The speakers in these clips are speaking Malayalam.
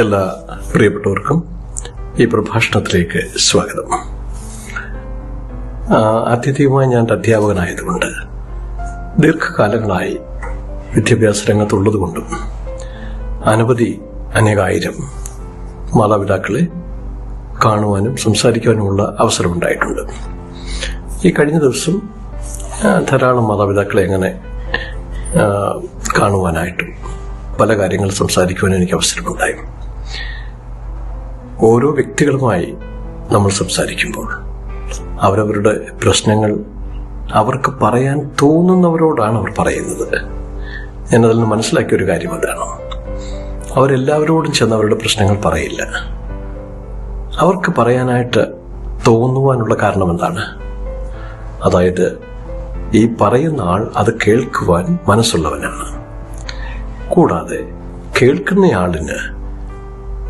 എല്ലാ പ്രിയപ്പെട്ടവർക്കും ഈ പ്രഭാഷണത്തിലേക്ക് സ്വാഗതം. ആത്യന്തികമായി ഞാൻ അധ്യാപകനായതുകൊണ്ട് ദീർഘകാലങ്ങളായി വിദ്യാഭ്യാസ രംഗത്തുള്ളതുകൊണ്ടും അനവധി അനേകായിരം മാതാപിതാക്കളെ കാണുവാനും സംസാരിക്കുവാനുമുള്ള അവസരമുണ്ടായിട്ടുണ്ട്. ഈ കഴിഞ്ഞ ദിവസം ധാരാളം മാതാപിതാക്കളെ എങ്ങനെ കാണുവാനായിട്ടും പല കാര്യങ്ങൾ സംസാരിക്കുവാനും എനിക്ക് അവസരമുണ്ടായി. ഓരോ വ്യക്തികളുമായി നമ്മൾ സംസാരിക്കുമ്പോൾ അവരവരുടെ പ്രശ്നങ്ങൾ അവർക്ക് പറയാൻ തോന്നുന്നവരോടാണ് അവർ പറയുന്നത്. ഞാനതിൽ നിന്ന് മനസ്സിലാക്കിയ ഒരു കാര്യം അതാണ്. അവരെല്ലാവരോടും ചെന്ന് അവരുടെ പ്രശ്നങ്ങൾ പറയില്ല. അവർക്ക് പറയാനായിട്ട് തോന്നുവാനുള്ള കാരണം എന്താണ്? അതായത് ഈ പറയുന്ന ആൾ അത് കേൾക്കുവാൻ മനസ്സുള്ളവനാണ്. കൂടാതെ കേൾക്കുന്നയാളിന്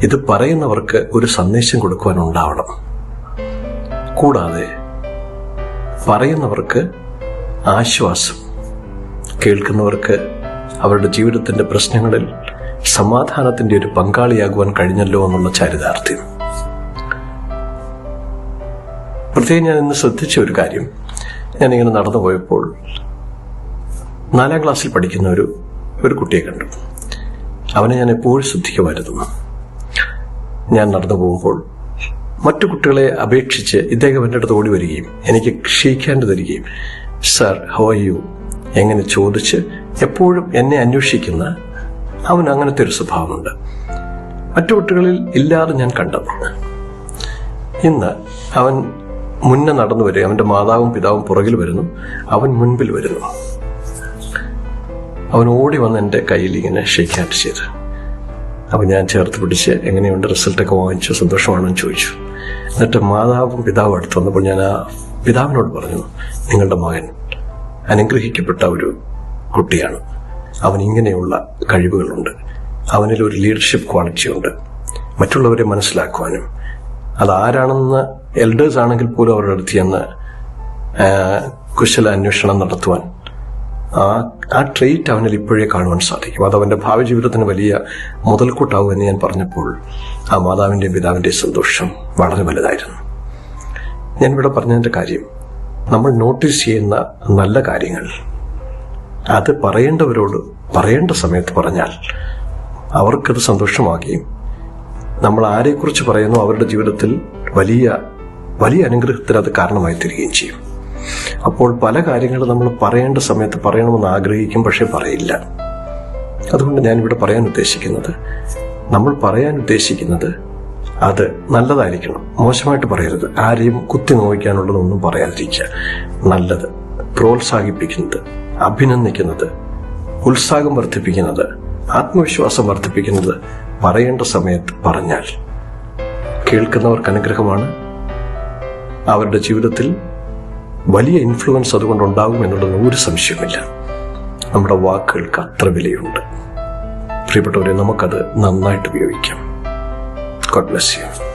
ഇത് പറയുന്നവർക്ക് ഒരു സന്ദേശം കൊടുക്കുവാൻ ഉണ്ടാവണം. കൂടാതെ പറയുന്നവർക്ക് ആശ്വാസം കേൾക്കുന്നവർക്ക് അവരുടെ ജീവിതത്തിന്റെ പ്രശ്നങ്ങളിൽ സമാധാനത്തിന്റെ ഒരു പങ്കാളിയാകുവാൻ കഴിഞ്ഞല്ലോ എന്നുള്ള ചരിതാർത്ഥ്യം. പ്രത്യേകം ഞാൻ ഇന്ന് ശ്രദ്ധിച്ച ഒരു കാര്യം. ഞാനിങ്ങനെ നടന്നു പോയപ്പോൾ നാലാം ക്ലാസ്സിൽ പഠിക്കുന്ന ഒരു ഒരു കുട്ടിയെ കണ്ടു. അവനെ ഞാൻ എപ്പോഴും ശ്രദ്ധിക്കുമായിരുന്നു. ഞാൻ നടന്നു പോകുമ്പോൾ മറ്റു കുട്ടികളെ അപേക്ഷിച്ച് ഇദ്ദേഹം എന്റെ അടുത്ത് ഓടി വരികയും എനിക്ക് ക്ഷയിക്കാണ്ട് തരികയും സർ ഹോ യു എങ്ങനെ ചോദിച്ച് എപ്പോഴും എന്നെ അന്വേഷിക്കുന്ന അവൻ അങ്ങനത്തെ ഒരു സ്വഭാവമുണ്ട്. മറ്റു കുട്ടികളിൽ ഇല്ലാതെ ഞാൻ കണ്ടത്. ഇന്ന് അവൻ മുന്നേ നടന്നു വരിക അവന്റെ മാതാവും പിതാവും പുറകിൽ വരുന്നു അവൻ മുൻപിൽ വരുന്നു. അവൻ ഓടി വന്ന് എന്റെ കയ്യിൽ ഇങ്ങനെ ഷേക്ക് ഹാൻഡ് ചെയ്ത് അപ്പം ഞാൻ ചേർത്ത് പിടിച്ച് എങ്ങനെയുണ്ട് റിസൾട്ടൊക്കെ വാങ്ങിച്ചു സന്തോഷമാണെന്ന് ചോദിച്ചു. എന്നിട്ട് മാതാവും പിതാവും അടുത്ത് വന്നപ്പോൾ ഞാൻ ആ പിതാവിനോട് പറഞ്ഞു നിങ്ങളുടെ മകൻ അനുഗ്രഹിക്കപ്പെട്ട ഒരു കുട്ടിയാണ്. അവൻ ഇങ്ങനെയുള്ള കഴിവുകളുണ്ട്. അവനിൽ ഒരു ലീഡർഷിപ്പ് ക്വാളിറ്റി ഉണ്ട്. മറ്റുള്ളവരെ മനസ്സിലാക്കുവാനും അതാരാണെന്ന് എൽഡേഴ്സ് ആണെങ്കിൽ പോലും അവരുടെ അടുത്ത് ചെന്ന് കുശല അന്വേഷണം നടത്തുവാൻ ആ ആ ട്രെയിറ്റ് അവനിൽ ഇപ്പോഴേ കാണുവാൻ സാധിക്കും. അത് അവന്റെ ഭാവി ജീവിതത്തിന് വലിയ മുതൽക്കൂട്ടാവും എന്ന് ഞാൻ പറഞ്ഞപ്പോൾ ആ മാതാവിന്റെയും പിതാവിന്റെയും സന്തോഷം വളരെ വലുതായിരുന്നു. ഞാൻ ഇവിടെ പറഞ്ഞതിന്റെ കാര്യം നമ്മൾ നോട്ടീസ് ചെയ്യുന്ന നല്ല കാര്യങ്ങൾ അത് പറയേണ്ടവരോട് പറയേണ്ട സമയത്ത് പറഞ്ഞാൽ അവർക്കത് സന്തോഷമാകുകയും നമ്മൾ ആരെക്കുറിച്ച് പറയുന്നു അവരുടെ ജീവിതത്തിൽ വലിയ വലിയ അനുഗ്രഹത്തിന് അത് കാരണമായി തീരുകയും ചെയ്യും. അപ്പോൾ പല കാര്യങ്ങളും നമ്മൾ പറയേണ്ട സമയത്ത് പറയണമെന്ന് ആഗ്രഹിക്കും പക്ഷേ പറയില്ല. അതുകൊണ്ട് ഞാനിവിടെ പറയാൻ ഉദ്ദേശിക്കുന്നത് നമ്മൾ പറയാൻ ഉദ്ദേശിക്കുന്നത് അത് നല്ലതായിരിക്കണം. മോശമായിട്ട് പറയരുത്. ആരെയും കുത്തി നോവിക്കാനുള്ളതൊന്നും പറയാതിരിക്കുക. നല്ലത് പ്രോത്സാഹിപ്പിക്കുന്നത് അഭിനന്ദിക്കുന്നത് ഉത്സാഹം വർദ്ധിപ്പിക്കുന്നത് ആത്മവിശ്വാസം വർദ്ധിപ്പിക്കുന്നത് പറയേണ്ട സമയത്ത് പറഞ്ഞാൽ കേൾക്കുന്നവർക്ക് അനുഗ്രഹമാണ്. അവരുടെ ജീവിതത്തിൽ വലിയ ഇൻഫ്ലുവൻസ് അതുകൊണ്ട് ഉണ്ടാകും എന്നുള്ളത് ഒരു സംശയമില്ല നമ്മുടെ വാക്കുകൾക്ക് അത്ര വിലയുണ്ട്. പ്രിയപ്പെട്ടവരെ നമുക്കത് നന്നായിട്ട് ഉപയോഗിക്കാം. God bless you